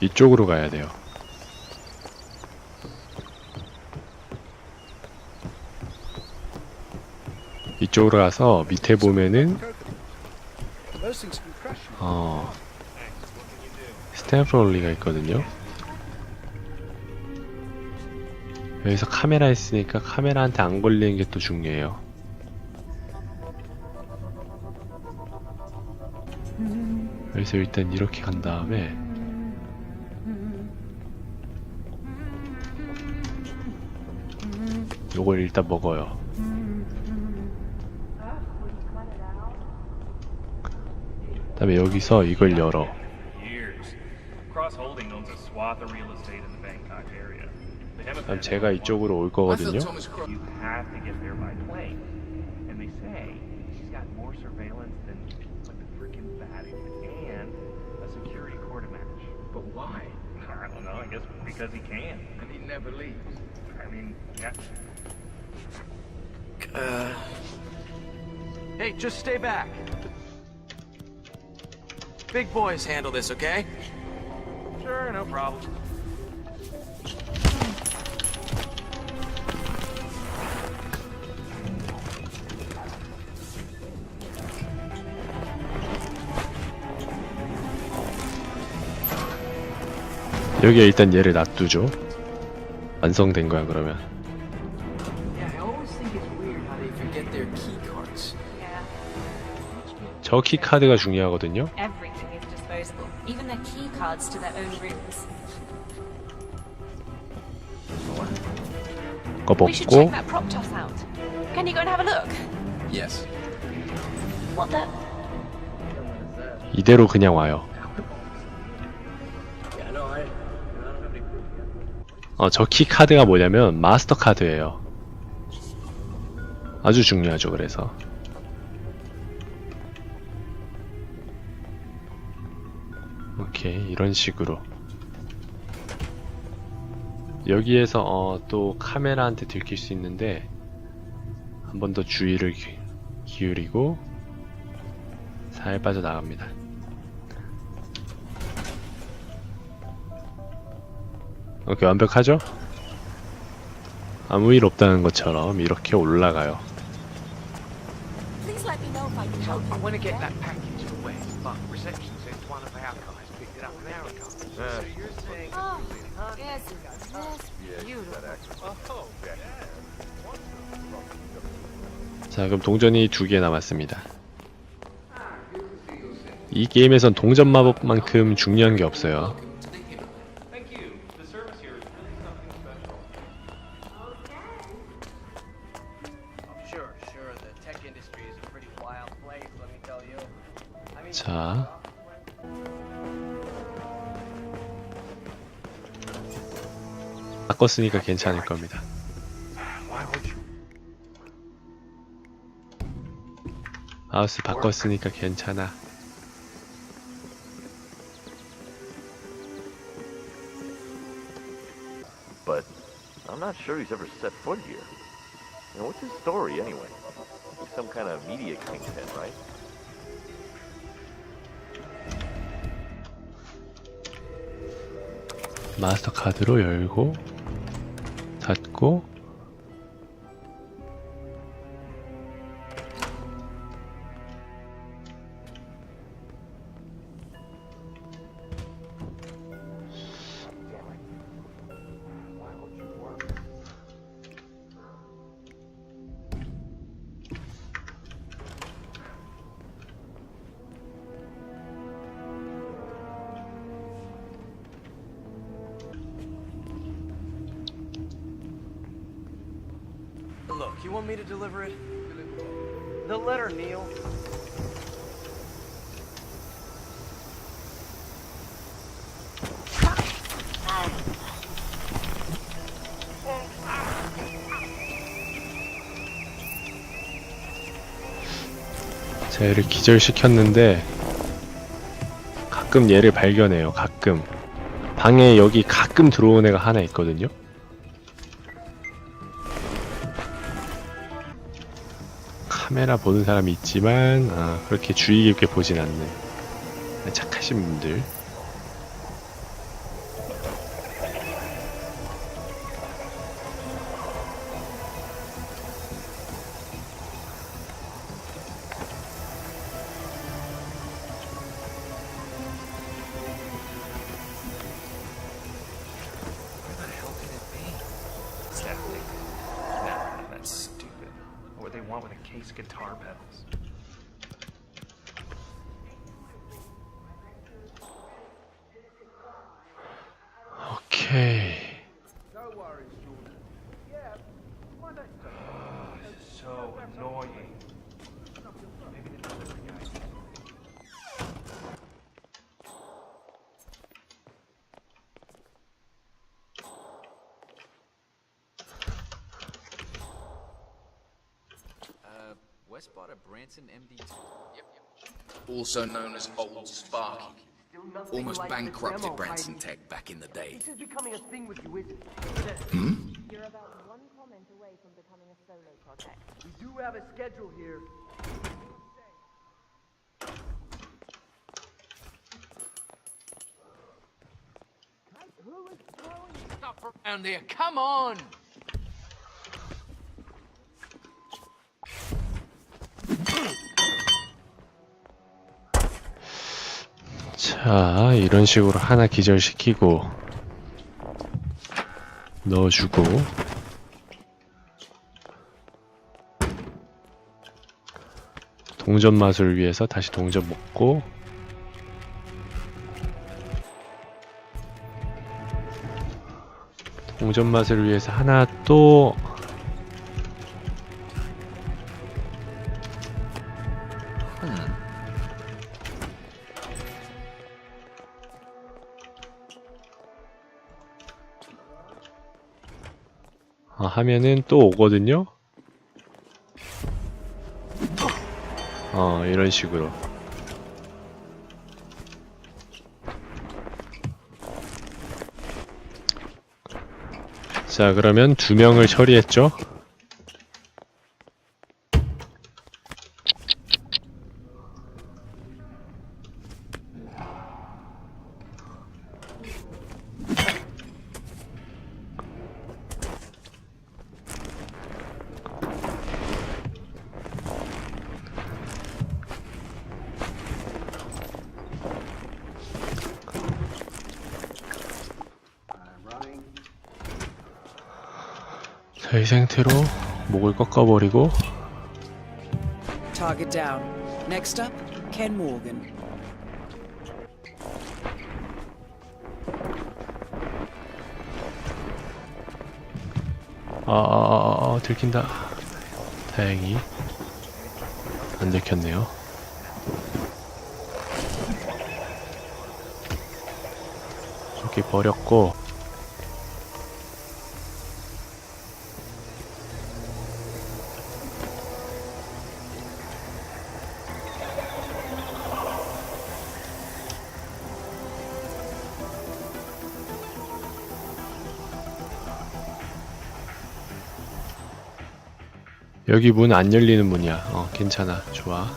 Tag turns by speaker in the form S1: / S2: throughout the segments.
S1: 이쪽으로 가야 돼요. 이쪽으로 가서 밑에 보면은. 어 스탠프 롤리가 있거든요. 여기서 카메라 있으니까 카메라한테 안 걸리는 게 또 중요해요. 그래서 일단 이렇게 간 다음에 요걸 일단 먹어요. 그다음에 여기서 이걸 열어. 그럼 제가 이쪽으로 올 거거든요.
S2: Uh. Hey, just stay back. Big boys handle this, okay?
S3: Sure, no problem.
S1: 여기에 일단 얘를 놔두죠. 완성된 거야 그러면. 저 키 카드가 중요하거든요.
S4: check
S1: 먹고? 이대로 그냥 와요. 어, 저 키 카드가 뭐냐면 마스터 카드예요. 아주 중요하죠. 그래서 오케이 이런 식으로 여기에서 어, 또 카메라한테 들킬 수 있는데 한 번 더 주의를 기- 기울이고 살 빠져 나갑니다. 오케이 완벽하죠? 아무 일 없다는 것처럼 이렇게 올라가요.
S4: Please let me know if I can help
S5: I
S4: you.
S5: want to get that package away, but reception says one of our guys picked it up an
S4: Oh.
S1: 자, 그럼 동전이 두 개 남았습니다. 이 게임에선 동전 마법만큼 중요한 게 없어요.
S3: Thank
S1: 바꿨으니까 괜찮을 겁니다. 마우스 바꿨으니까 괜찮아.
S6: but I'm not sure he's ever set foot here. You know, what's his story anyway? He's some kind of media kingpin, right?
S1: 마스터 카드로 열고 닫고
S2: look, you want me to deliver it? The letter, Neil.
S1: 제가 얘를 기절시켰는데 가끔 얘를 발견해요. 가끔 방에 여기 가끔 들어오는 애가 하나 있거든요. 카메라 보는 사람이 있지만 아, 그렇게 주의 깊게 보진 않는 착하신 분들. Okay.
S7: No worries, Jordan. Yeah, my
S3: name's oh, this is so annoying.
S8: Uh, West a Branson MD2. Yep, yep.
S9: Also known as Old Sparky. Almost bankrupted Branson Tech back in the day.
S2: This is becoming a thing with you, isn't it? Hmm?
S10: You're about one comment away from becoming a solo project.
S2: We do have a schedule here.
S9: Who is throwing Stuff around here, come on!
S1: 자, 이런 식으로 하나 기절시키고 넣어주고. 동전 맛을 위해서 다시 동전 먹고. 동전 맛을 위해서 하나 또 하면은 또 오거든요. 어, 이런 식으로. 자, 그러면 두 명을 처리했죠. 자, 이 상태로 목을 꺾어버리고
S11: Target down. Next up, Ken Morgan.
S1: 아, 아, 아, 아, 들킨다. 다행히 안 들켰네요. 이렇게 버렸고 여기 문 안 열리는 문이야. 어, 괜찮아. 좋아.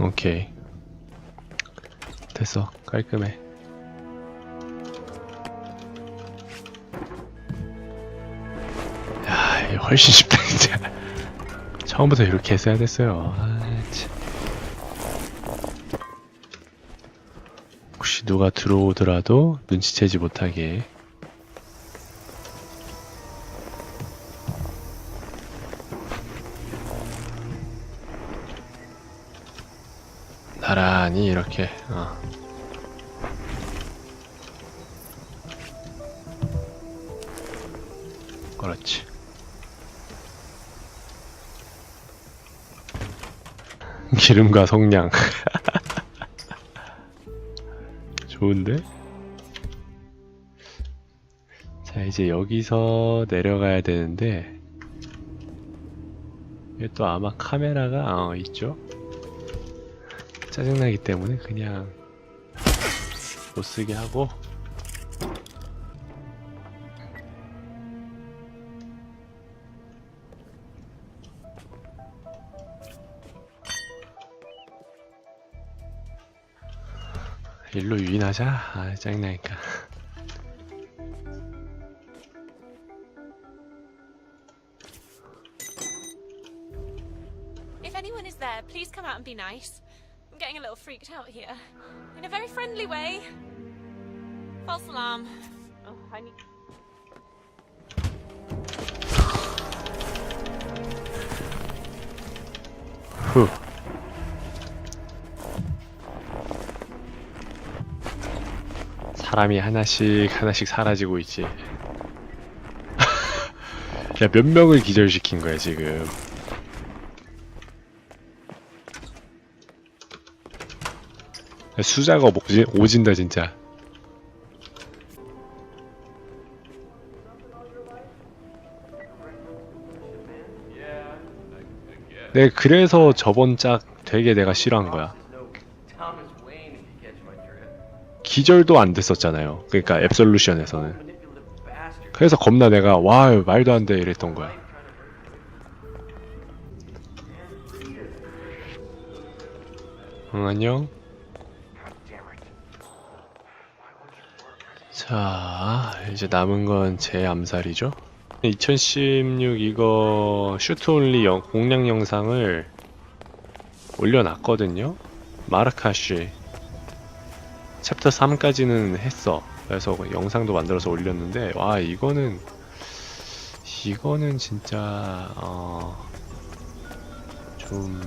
S1: 오케이. 됐어. 깔끔해. 야, 훨씬 쉽다, 진짜. 처음부터 이렇게 했어야 됐어요. 아, 참. 혹시 누가 들어오더라도 눈치채지 못하게. 나란히 이렇게 어. 기름과 성냥. 좋은데? 자, 이제 여기서 내려가야 되는데, 이게 또 아마 카메라가, 어, 있죠? 짜증나기 때문에 그냥 못 쓰게 하고, 일로 유인하자. 아, 짜증나니까.
S4: If anyone is there, please come out and be nice. I'm getting a little freaked out here. In a very friendly way. False alarm. Oh, I need.
S1: 사람이 하나씩 하나씩 사라지고 있지. 야, 몇 명을 기절시킨 거야, 지금. 야, 수자가 오진, 오진다, 진짜. 네, 그래서 저번 짝 되게 내가 싫어한 거야. 기절도 안 됐었잖아요. 그러니까 앱솔루션에서는. 그래서 겁나 내가 와 말도 안 돼 이랬던 거야. 응 안녕. 자 이제 남은 건 제 암살이죠. 2016 이거 슈트 온리 영- 공략 영상을 올려놨거든요. 마르카쉬 챕터 3까지는 했어. 그래서 그 영상도 만들어서 올렸는데 와 이거는 이거는 진짜 어, 좀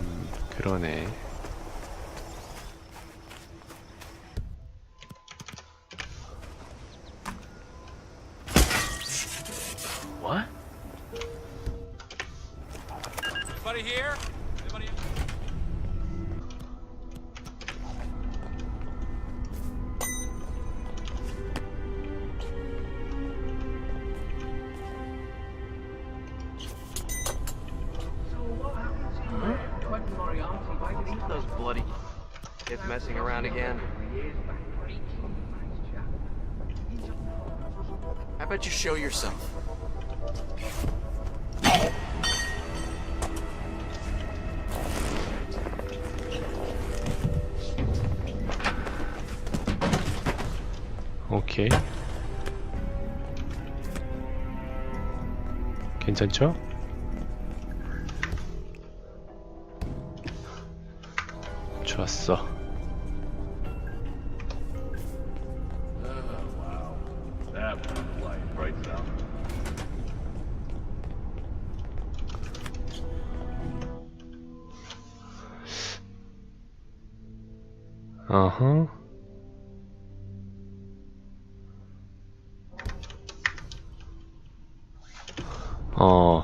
S1: 그러네.
S8: Show yourself?
S1: 오케이. 괜찮죠? 좋았어. 어허. 어,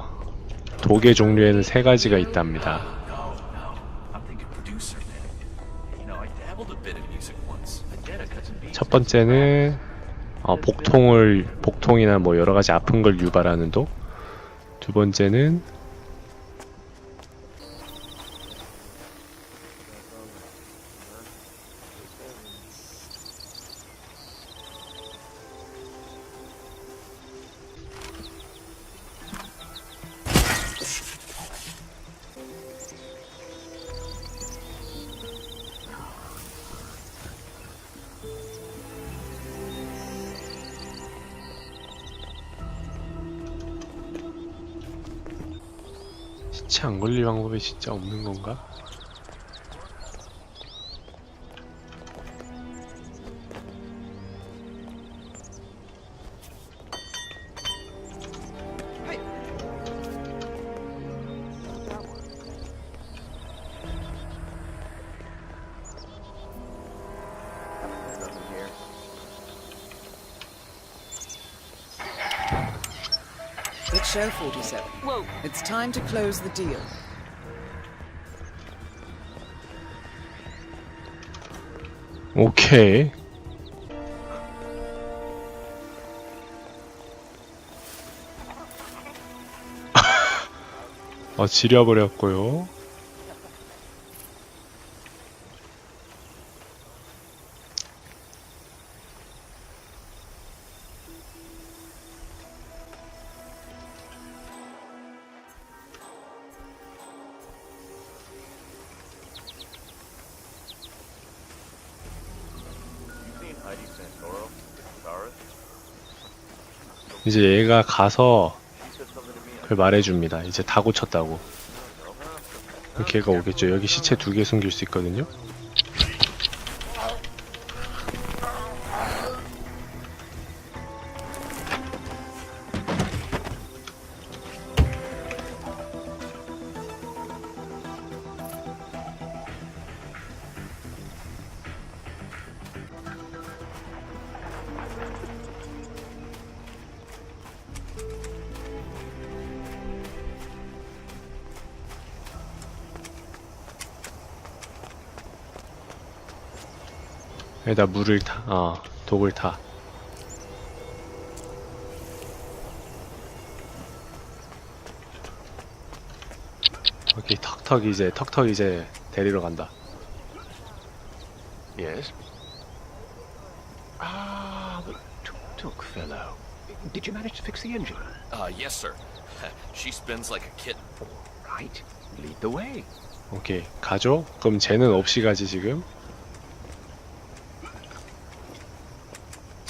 S1: 도개 종류에는 세 가지가 있답니다. 첫 번째는 어, 복통을 복통이나 뭐 여러 가지 아픈 걸 유발하는 독. 두 번째는 시체 안 걸릴 방법이 진짜 없는 건가?
S11: Show 47.
S4: Whoa.
S11: It's time to close the deal.
S1: 오케이. 어, 지려버렸고요. 이제 얘가 가서. 그걸 말해줍니다. 이제 다 고쳤다고. 걔가 오겠죠. 여기 시체 두 개 숨길 수 있거든요. 여기다 물을 타, 어, 독을 타. 오케이, 턱턱 이제, 턱턱 이제 데리러 간다.
S5: Yes? Ah, the tuk-tuk fellow. Did you manage to fix the engine?
S8: Uh, yes, sir. she spins like a kitten.
S5: Right. Lead the way.
S1: 오케이, 가죠? 그럼 쟤는 없이 가지, 지금?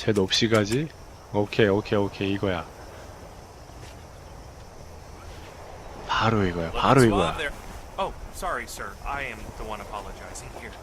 S1: 쟤도 없이 가지? 오케이, 오케이, 오케이, 이거야. 바로 이거야, 바로 이거야.
S3: Oh, sorry, sir. I am the one apologizing here.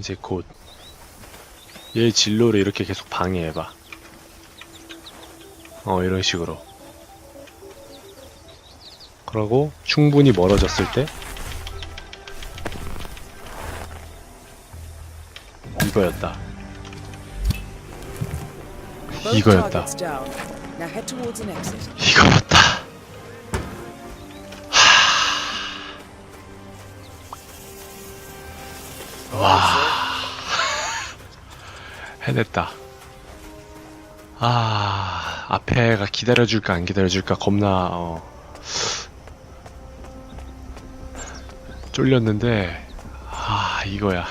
S1: 이제 곧. 얘 진로를 이렇게 계속 방해해봐. 어, 이런 식으로. 그러고 충분히 멀어졌을 때 이거였다. 이거였다. 이거였다. 와. 해냈다. 아, 앞에가 기다려줄까 안 기다려줄까 겁나 어. 쫄렸는데 아 이거야.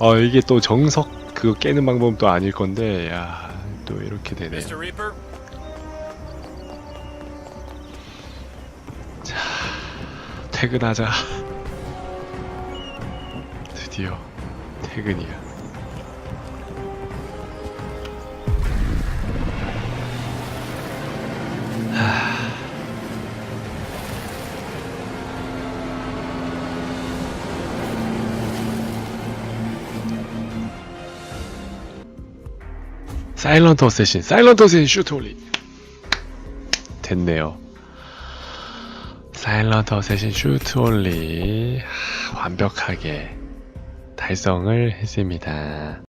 S1: 어 이게 또 정석 그거 깨는 방법은 또 아닐 건데 야 또 이렇게 되네.
S3: Mr. Reaper?
S1: 퇴근하자. 드디어 퇴근이야. 사일런트 어쌔신, 사일런트 어쌔신 슈트 올리. 됐네요. 사일런트 어쌔신 슈트 하, 완벽하게 달성을 했습니다.